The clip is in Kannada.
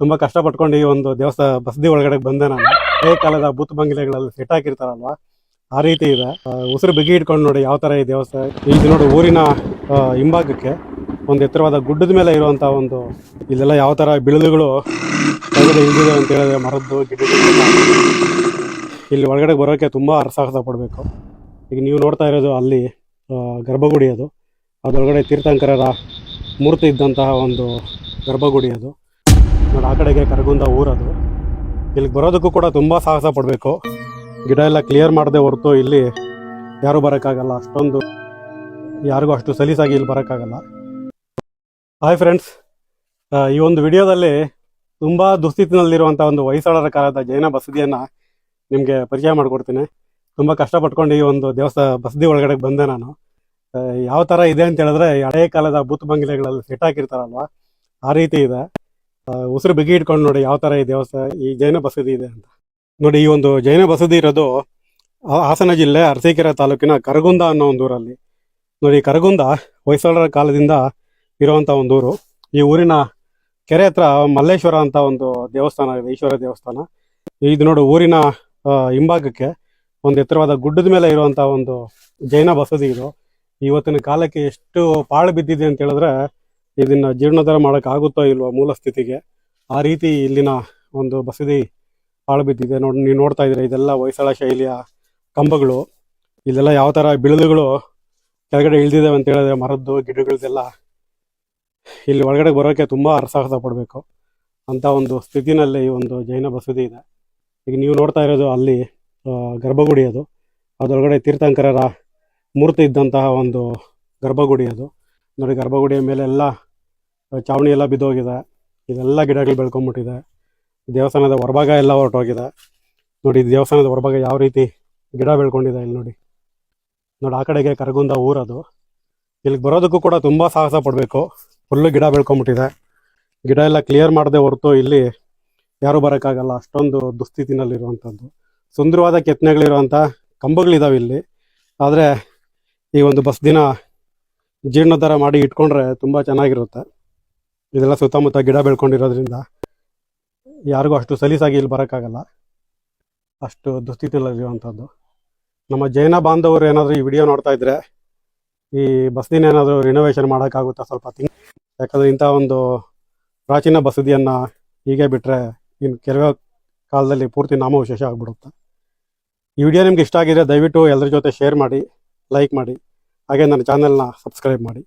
ತುಂಬಾ ಕಷ್ಟಪಟ್ಕೊಂಡು ಈ ಒಂದು ದೇವಸ್ಥಾನ ಬಸದಿ ಒಳಗಡೆ ಬಂದೆ ನಾನು. ಹಳೆ ಕಾಲದ ಬೂತ್ ಬಂಗ್ಲೆಗಳಲ್ಲಿ ಸೆಟ್ ಹಾಕಿರ್ತಾರಲ್ವಾ? ಆ ರೀತಿ ಇದೆ. ಉಸಿರು ಬಿಗಿ ಇಟ್ಕೊಂಡು ನೋಡಿ ಯಾವ ತರ ಈ ದೇವಸ್ಥಾನ ಇದು ನೋಡಿ ಊರಿನ ಹಿಂಭಾಗಕ್ಕೆ ಒಂದು ಎತ್ತರವಾದ ಗುಡ್ಡದ ಮೇಲೆ ಇರುವಂತ ಒಂದು ಇಲ್ಲೆಲ್ಲ ಯಾವ ತರ ಬಿಳಲುಗಳು ಇಳಿದಿದೆ ಅಂತ ಹೇಳಿದ್ರೆ ಮರದ್ದು ಇಲ್ಲಿ ಒಳಗಡೆ ಬರೋಕೆ ತುಂಬಾ ಅರಸಾಹಸ ಪಡಬೇಕು. ಈಗ ನೀವು ನೋಡ್ತಾ ಇರೋದು ಅಲ್ಲಿ ಗರ್ಭಗುಡಿ ಅದು. ಅದರೊಳಗಡೆ ತೀರ್ಥಂಕರರ ಮೂರ್ತಿ ಇದ್ದಂತಹ ಒಂದು ಗರ್ಭಗುಡಿ ಅದು. ನೋಡಿ ಆ ಕಡೆಗೆ ಕರಗುಂದ ಊರದು. ಇಲ್ಲಿಗೆ ಬರೋದಕ್ಕೂ ಕೂಡ ತುಂಬ ಸಾಹಸ ಪಡಬೇಕು. ಗಿಡ ಎಲ್ಲ ಕ್ಲಿಯರ್ ಮಾಡದೆ ಹೊರತು ಇಲ್ಲಿ ಯಾರೂ ಬರೋಕ್ಕಾಗಲ್ಲ. ಅಷ್ಟೊಂದು ಯಾರಿಗೂ ಅಷ್ಟು ಸಲೀಸಾಗಿ ಇಲ್ಲಿ ಬರೋಕ್ಕಾಗಲ್ಲ. ಹಾಯ್ ಫ್ರೆಂಡ್ಸ್ ಈ ಒಂದು ವಿಡಿಯೋದಲ್ಲಿ ತುಂಬ ದುಸ್ಥಿತಿನಲ್ಲಿರುವಂಥ ಒಂದು ಹೊಯ್ಸಳರ ಕಾಲದ ಜೈನ ಬಸದಿಯನ್ನು ನಿಮಗೆ ಪರಿಚಯ ಮಾಡಿಕೊಡ್ತೀನಿ. ತುಂಬ ಕಷ್ಟಪಟ್ಕೊಂಡು ಈ ಒಂದು ದೇವಸ್ಥಾನ ಬಸದಿ ಒಳಗಡೆ ಬಂದೆ ನಾನು. ಯಾವ ಥರ ಇದೆ ಅಂತ ಹೇಳಿದ್ರೆ ಹಳೆಯ ಕಾಲದ ಬೂತ್ ಬಂಗಲೆಗಳಲ್ಲಿ ಸೆಟ್ ಹಾಕಿರ್ತಾರಲ್ವ? ಆ ರೀತಿ ಇದೆ. ಉಸಿರು ಬಿಗಿ ಇಟ್ಕೊಂಡು ನೋಡಿ ಯಾವ ಥರ ಈ ದೇವಸ್ಥಾನ, ಈ ಜೈನ ಬಸದಿ ಇದೆ ಅಂತ. ನೋಡಿ, ಈ ಒಂದು ಜೈನ ಬಸದಿ ಇರೋದು ಹಾಸನ ಜಿಲ್ಲೆ ಅರಸೀಕೆರೆ ತಾಲೂಕಿನ ಕರಗುಂದ ಅನ್ನೋ ಒಂದು ಊರಲ್ಲಿ. ನೋಡಿ, ಕರಗುಂದ ಹೊಯ್ಸಳರ ಕಾಲದಿಂದ ಇರುವಂಥ ಒಂದು ಊರು. ಈ ಊರಿನ ಕೆರೆ ಹತ್ರ ಮಲ್ಲೇಶ್ವರ ಅಂತ ಒಂದು ದೇವಸ್ಥಾನ ಇದೆ, ಈಶ್ವರ ದೇವಸ್ಥಾನ. ಇದು ನೋಡು, ಊರಿನ ಹಿಂಭಾಗಕ್ಕೆ ಒಂದು ಎತ್ತರವಾದ ಗುಡ್ಡದ ಮೇಲೆ ಇರುವಂತಹ ಒಂದು ಜೈನ ಬಸದಿ ಇದು. ಇವತ್ತಿನ ಕಾಲಕ್ಕೆ ಎಷ್ಟು ಪಾಳು ಬಿದ್ದಿದೆ ಅಂತ ಹೇಳಿದ್ರೆ ಇದನ್ನ ಜೀರ್ಣೋದ್ಧಾರ ಮಾಡೋಕ್ಕಾಗುತ್ತೋ ಇಲ್ವೋ ಮೂಲ ಸ್ಥಿತಿಗೆ, ಆ ರೀತಿ ಇಲ್ಲಿನ ಒಂದು ಬಸದಿ ಹಾಳು ಬಿದ್ದಿದೆ. ನೋಡಿ, ನೀವು ನೋಡ್ತಾ ಇದ್ದೀರಾ, ಇದೆಲ್ಲ ಹೊಯ್ಸಳ ಶೈಲಿಯ ಕಂಬಗಳು. ಇಲ್ಲೆಲ್ಲ ಯಾವ ಥರ ಬಿಳಿದುಗಳು ಕೆಳಗಡೆ ಇಳ್ದಿದ್ದಾವೆ ಅಂತ ಹೇಳಿದ್ರೆ ಮರದ್ದು, ಗಿಡಗಳದೆಲ್ಲ ಇಲ್ಲಿ ಒಳಗಡೆ ಬರೋಕ್ಕೆ ತುಂಬಾ ಅರಸಾಹಸ ಪಡಬೇಕು. ಅಂತ ಒಂದು ಸ್ಥಿತಿನಲ್ಲಿ ಈ ಒಂದು ಜೈನ ಬಸದಿ ಇದೆ. ಈಗ ನೀವು ನೋಡ್ತಾ ಇರೋದು ಅಲ್ಲಿ ಗರ್ಭಗುಡಿ ಅದು. ಅದರೊಳಗಡೆ ತೀರ್ಥಂಕರರ ಮೂರ್ತಿ ಇದ್ದಂತಹ ಒಂದು ಗರ್ಭಗುಡಿ ಅದು. ನೋಡಿ, ಗರ್ಭಗುಡಿಯ ಮೇಲೆ ಎಲ್ಲ ಚಾವಣಿ ಎಲ್ಲ ಬಿದ್ದೋಗಿದೆ. ಇದೆಲ್ಲ ಗಿಡಗಳು ಬೆಳ್ಕೊಂಬಿಟ್ಟಿದೆ. ದೇವಸ್ಥಾನದ ಹೊರಭಾಗ ಎಲ್ಲ ಹೊರಟೋಗಿದೆ. ನೋಡಿ ದೇವಸ್ಥಾನದ ಹೊರಭಾಗ ಯಾವ ರೀತಿ ಗಿಡ ಬೆಳ್ಕೊಂಡಿದೆ ಇಲ್ಲಿ ನೋಡಿ. ನೋಡಿ, ಆ ಕಡೆಗೆ ಕರಗುಂದ ಊರದು. ಇಲ್ಲಿಗೆ ಬರೋದಕ್ಕೂ ಕೂಡ ತುಂಬ ಸಾಹಸ ಪಡಬೇಕು. ಫುಲ್ಲು ಗಿಡ ಬೆಳ್ಕೊಂಬಿಟ್ಟಿದೆ. ಗಿಡ ಎಲ್ಲ ಕ್ಲಿಯರ್ ಮಾಡದೆ ಹೊರತು ಇಲ್ಲಿ ಯಾರೂ ಬರೋಕ್ಕಾಗಲ್ಲ. ಅಷ್ಟೊಂದು ದುಸ್ಥಿತಿನಲ್ಲಿರುವಂಥದ್ದು ಸುಂದರವಾದ ಕೆತ್ತನೆಗಳಿರುವಂಥ ಕಂಬಗಳಿದಾವೆ ಇಲ್ಲಿ. ಆದರೆ ಈ ಒಂದು ಬಸ್ ದಿನ ಜೀರ್ಣೋದ್ಧಾರ ಮಾಡಿ ಇಟ್ಕೊಂಡ್ರೆ ತುಂಬ ಚೆನ್ನಾಗಿರುತ್ತೆ. ಇದೆಲ್ಲ ಸುತ್ತಮುತ್ತ ಗಿಡ ಬೆಳ್ಕೊಂಡಿರೋದ್ರಿಂದ ಯಾರಿಗೂ ಅಷ್ಟು ಸಲೀಸಾಗಿ ಇಲ್ಲಿ ಬರೋಕ್ಕಾಗಲ್ಲ. ಅಷ್ಟು ದುಸ್ಥಿತಿಯಲ್ಲಿರುವಂಥದ್ದು. ನಮ್ಮ ಜೈನ ಬಾಂಧವರು ಏನಾದರೂ ಈ ವಿಡಿಯೋ ನೋಡ್ತಾ ಇದ್ರೆ, ಈ ಬಸ್ದಿನ ಏನಾದರೂ ರಿನೋವೇಷನ್ ಮಾಡೋಕ್ಕಾಗುತ್ತಾ ಸ್ವಲ್ಪ ತಿಂಗ್ ಯಾಕಂದರೆ ಇಂಥ ಒಂದು ಪ್ರಾಚೀನ ಬಸದಿಯನ್ನು ಹೀಗೆ ಬಿಟ್ಟರೆ ಇನ್ನು ಕೆಲವೇ ಕಾಲದಲ್ಲಿ ಪೂರ್ತಿ ನಾಮವಿಶೇಷ ಆಗಿಬಿಡುತ್ತೆ. ಈ ವಿಡಿಯೋ ನಿಮ್ಗೆ ಇಷ್ಟ ಆಗಿದ್ರೆ ದಯವಿಟ್ಟು ಎಲ್ಲರ ಜೊತೆ ಶೇರ್ ಮಾಡಿ ಲೈಕ್ ಮಾಡಿ, ಹಾಗೆ ನನ್ನ ಚಾನೆಲ್ನ ಸಬ್ಸ್ಕ್ರೈಬ್ ಮಾಡಿ.